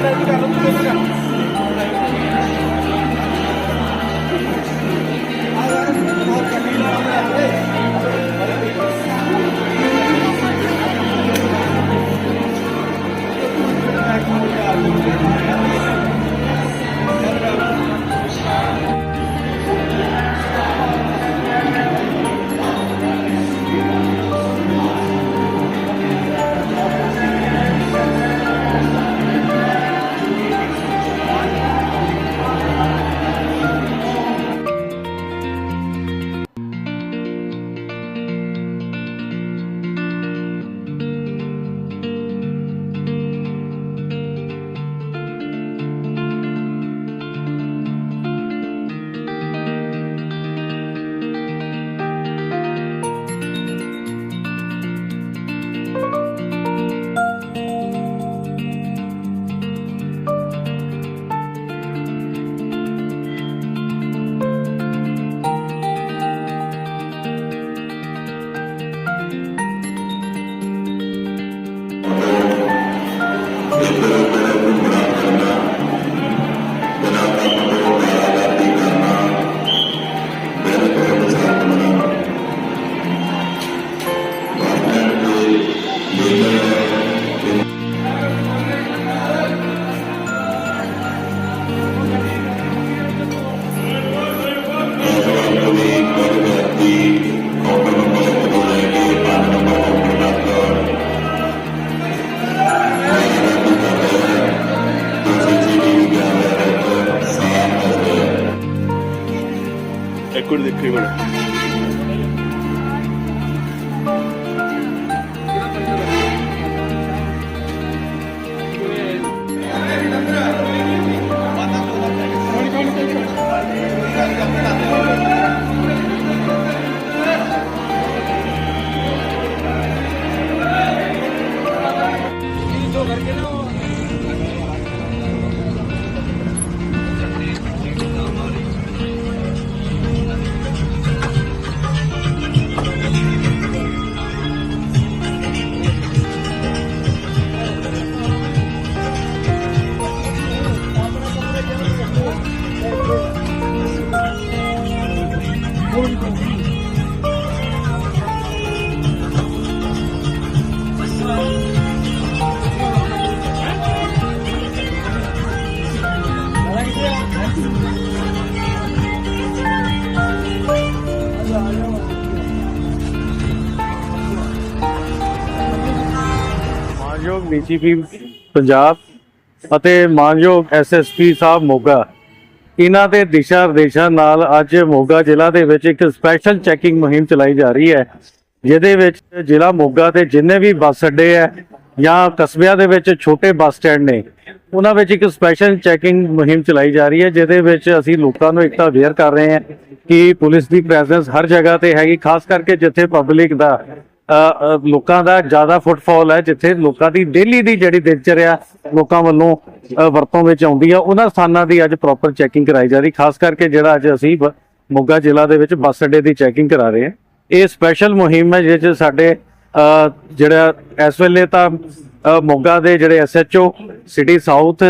কেন Ecco il decrimine. ਮਾਨਯੋਗ DGP Punjab ਅਤੇ ਮਾਨਯੋਗ ਐਸਐਸਪੀ ਸਾਹਿਬ ਮੋਗਾ ਇਹਨਾਂ ਦੇ ਦਿਸ਼ਾ ਨਿਰਦੇਸ਼ਾਂ ਨਾਲ ਅੱਜ ਮੋਗਾ ਜ਼ਿਲ੍ਹਾ ਦੇ ਵਿੱਚ ਇੱਕ ਸਪੈਸ਼ਲ ਚੈਕਿੰਗ ਮੁਹਿੰਮ ਚਲਾਈ ਜਾ ਰਹੀ ਹੈ, ਜਿਹਦੇ ਵਿੱਚ ਜ਼ਿਲ੍ਹਾ ਮੋਗਾ ਦੇ ਜਿੰਨੇ ਵੀ ਬੱਸ ਅੱਡੇ ਹੈ ਜਾਂ ਕਸਬਿਆਂ ਦੇ ਵਿੱਚ ਛੋਟੇ ਬੱਸ ਸਟੈਂਡ ਨੇ, ਉਹਨਾਂ ਵਿੱਚ ਇੱਕ ਸਪੈਸ਼ਲ ਚੈਕਿੰਗ ਮੁਹਿੰਮ ਚਲਾਈ ਜਾ ਰਹੀ ਹੈ, ਜਿਹਦੇ ਵਿੱਚ ਅਸੀਂ ਲੋਕਾਂ ਨੂੰ ਇੱਕ ਤਾਂ ਅਵੇਅਰ ਕਰ ਰਹੇ ਹਾਂ ਕਿ ਪੁਲਿਸ ਦੀ ਪ੍ਰੈਜ਼ੈਂਸ ਹਰ ਜਗ੍ਹਾ ਤੇ ਹੈਗੀ, ਖਾਸ ਕਰਕੇ ਜਿੱਥੇ ਪਬਲਿਕ ਦਾ ਲੋਕਾਂ ਦਾ ਜ਼ਿਆਦਾ ਫੁੱਟਫਾਲ ਹੈ, ਜਿੱਥੇ ਲੋਕਾਂ ਦੀ ਡੇਲੀ ਦੀ ਜਿਹੜੀ ਦਿਨਚਰਿਆ ਲੋਕਾਂ ਵੱਲੋਂ ਵਰਤੋਂ ਵਿੱਚ ਆਉਂਦੀ ਆ, ਉਹਨਾਂ ਸਥਾਨਾਂ ਦੀ ਅੱਜ ਪ੍ਰੋਪਰ ਚੈਕਿੰਗ ਕਰਾਈ ਜਾ ਰਹੀ, ਖਾਸ ਕਰਕੇ ਜਿਹੜਾ ਅੱਜ ਅਸੀਂ ਮੋਗਾ ਜ਼ਿਲ੍ਹਾ ਦੇ ਵਿੱਚ ਬੱਸ ਅੱਡੇ ਦੀ ਚੈਕਿੰਗ ਕਰਾ ਰਹੇ ਹਾਂ। ਇਹ ਸਪੈਸ਼ਲ ਮੁਹਿੰਮ ਹੈ, ਜਿਹਦੇ 'ਚ ਸਾਡੇ ਜਿਹੜਾ ਇਸ ਵੇਲੇ ਤਾਂ ਮੋਗਾ ਦੇ ਜਿਹੜੇ ਐਸਐਚਓ ਸਿਟੀ ਸਾਊਥ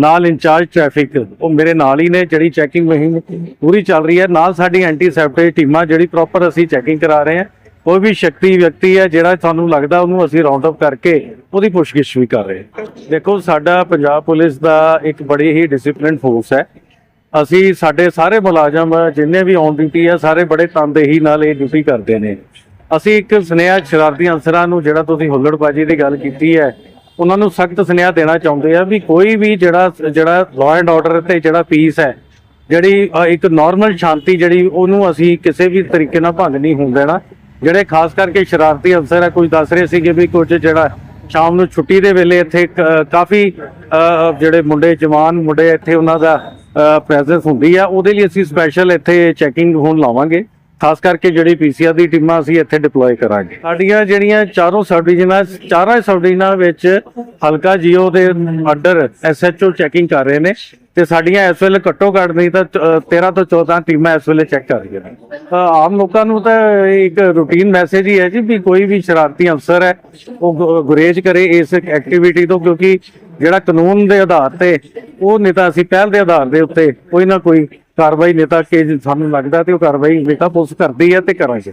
ਨਾਲ ਇੰਚਾਰਜ ਟ੍ਰੈਫਿਕ ਉਹ ਮੇਰੇ ਨਾਲ ਹੀ ਨੇ, ਜਿਹੜੀ ਚੈਕਿੰਗ ਮੁਹਿੰਮ ਪੂਰੀ ਚੱਲ ਰਹੀ ਹੈ। ਨਾਲ ਸਾਡੀ ਐਂਟੀ ਸੈਪਟੇਜ ਟੀਮਾਂ, ਜਿਹੜੀ ਪ੍ਰੋਪਰ ਅਸੀਂ ਚੈਕਿੰਗ ਕਰਾ ਰਹੇ ਹਾਂ। ਕੋਈ ਵੀ ਸ਼ਕਤੀ ਵਿਅਕਤੀ ਹੈ ਜਿਹੜਾ ਤੁਹਾਨੂੰ ਲੱਗਦਾ ਉਹਨੂੰ ਅਸੀਂ ਰਾਉਂਡ ਅਪ ਕਰਕੇ ਉਹਦੀ ਪੁੱਛਗਿੱਛ ਵੀ ਕਰ ਰਹੇ ਦੇਖੋ, ਸਾਡਾ ਪੰਜਾਬ ਪੁਲਿਸ ਦਾ ਇੱਕ ਬੜੀ ਹੀ ਡਿਸਪਲਿਨ ਫੋਰਸ ਹੈ। ਅਸੀਂ ਸਾਡੇ ਸਾਰੇ ਮੁਲਾਜ਼ਮ, ਜਿੰਨੇ ਵੀ ਔਨ ਡਿਊਟੀ ਆ, ਸਾਰੇ ਬੜੇ ਤਨਦੇਹੀ ਨਾਲ ਇਹ ਡਿਊਟੀ ਕਰਦੇ ਨੇ। ਅਸੀਂ ਇੱਕ ਸੁਨੇਹਾ ਸ਼ਰਾਰਤੀ ਅਨਸਰਾਂ ਨੂੰ, ਜਿਹੜਾ ਤੁਸੀਂ ਹੁੱਲੜਬਾਜੀ ਦੀ ਗੱਲ ਕੀਤੀ ਹੈ, ਉਹਨਾਂ ਨੂੰ ਸਖਤ ਸੁਨੇਹਾ ਦੇਣਾ ਚਾਹੁੰਦੇ ਆ ਵੀ ਕੋਈ ਵੀ ਜਿਹੜਾ ਜਿਹੜਾ ਲਾਅ ਐਂਡ ਆਰਡਰ ਤੇ ਜਿਹੜਾ ਪੀਸ ਹੈ, ਜਿਹੜੀ ਇੱਕ ਨਾਰਮਲ ਸ਼ਾਂਤੀ ਜਿਹੜੀ ਉਹਨੂੰ ਅਸੀਂ ਕਿਸੇ ਵੀ ਤਰੀਕੇ ਨਾਲ ਭੰਗ ਨਹੀਂ ਹੋਣ ਦੇਣਾ। ਜਿਹੜੇ ਖਾਸ ਕਰਕੇ ਸ਼ਰਾਰਤੀ ਅਫਸਰ ਹੈ ਕੁਝ ਦੱਸ ਰਹੇ ਸੀਗੇ ਵੀ ਕੁਝ ਜਿਹੜਾ ਸ਼ਾਮ ਨੂੰ ਛੁੱਟੀ ਦੇ ਵੇਲੇ ਇੱਥੇ ਕਾਫੀ ਅ, ਜਿਹੜੇ ਮੁੰਡੇ ਜਵਾਨ ਮੁੰਡੇ ਇੱਥੇ ਉਹਨਾਂ ਦਾ ਪ੍ਰੈਜ਼ੈਂਸ ਹੁੰਦੀ ਆ। ਉਹਦੇ ਲਈ ਅਸੀਂ ਸਪੈਸ਼ਲ ਇੱਥੇ ਚੈਕਿੰਗ ਹੁਣ ਲਾਵਾਂਗੇ। ਖਾਸ ਕਰਕੇ ਜਿਹੜੀ ਪੀਸੀਆਰ ਦੀ ਟੀਮਾਂ ਅਸੀਂ ਇੱਥੇ ਡਿਪਲੋਏ ਕਰਾਂਗੇ। ਸਾਡੀਆਂ ਜਿਹੜੀਆਂ ਚਾਰੋਂ ਸਬ ਡਿਵੀਜ਼ਨਾਂ ਚਾਰਾਂ ਸਬ ਡਿਵੀਜ਼ਨਾਂ ਵਿੱਚ ਹਲਕਾ ਜੀਓ ਦੇ ਅੰਡਰ ਐਸਐਚਓ ਚੈਕਿੰਗ ਕਰ ਰਹੇ ਨੇ ਤੇ ਸਾਡੀਆਂ ਇਸ ਵੇਲੇ ਘੱਟੋ ਘੱਟ ਨਹੀਂ ਤਾਂ 13 ਤੋਂ 14 ਟੀਮਾਂ ਇਸ ਵੇਲੇ ਚੈੱਕ ਕਰ ਰਹੀਆਂ ਨੇ। ਆਮ ਲੋਕਾਂ ਨੂੰ ਤਾਂ ਇੱਕ ਰੂਟੀਨ ਮੈਸੇਜ ਹੀ ਹੈ ਜੀ ਵੀ ਕੋਈ ਵੀ ਸ਼ਰਾਰਤੀ ਅਫਸਰ ਹੈ, ਉਹ ਗੁਰੇਜ਼ ਕਰੇ ਇਸ ਐਕਟੀਵਿਟੀ ਤੋਂ ਕਿਉਂਕਿ ਜਿਹੜਾ ਕਾਨੂੰਨ ਦੇ ਆਧਾਰ ਤੇ ਉਹ ਨੇਤਾ ਅਸੀਂ ਪਹਿਲ ਦੇ ਆਧਾਰ ਦੇ ਉੱਤੇ ਕੋਈ ਨਾ ਕੋਈ ਕਾਰਵਾਈ ਨੇਤਾ ਕਿ ਸਾਨੂੰ ਲੱਗਦਾ ਤੇ ਉਹ ਕਾਰਵਾਈ ਨੇਤਾ ਪੁਲਿਸ ਕਰਦੀ ਹੈ ਤੇ ਕਰਾਂਗੇ।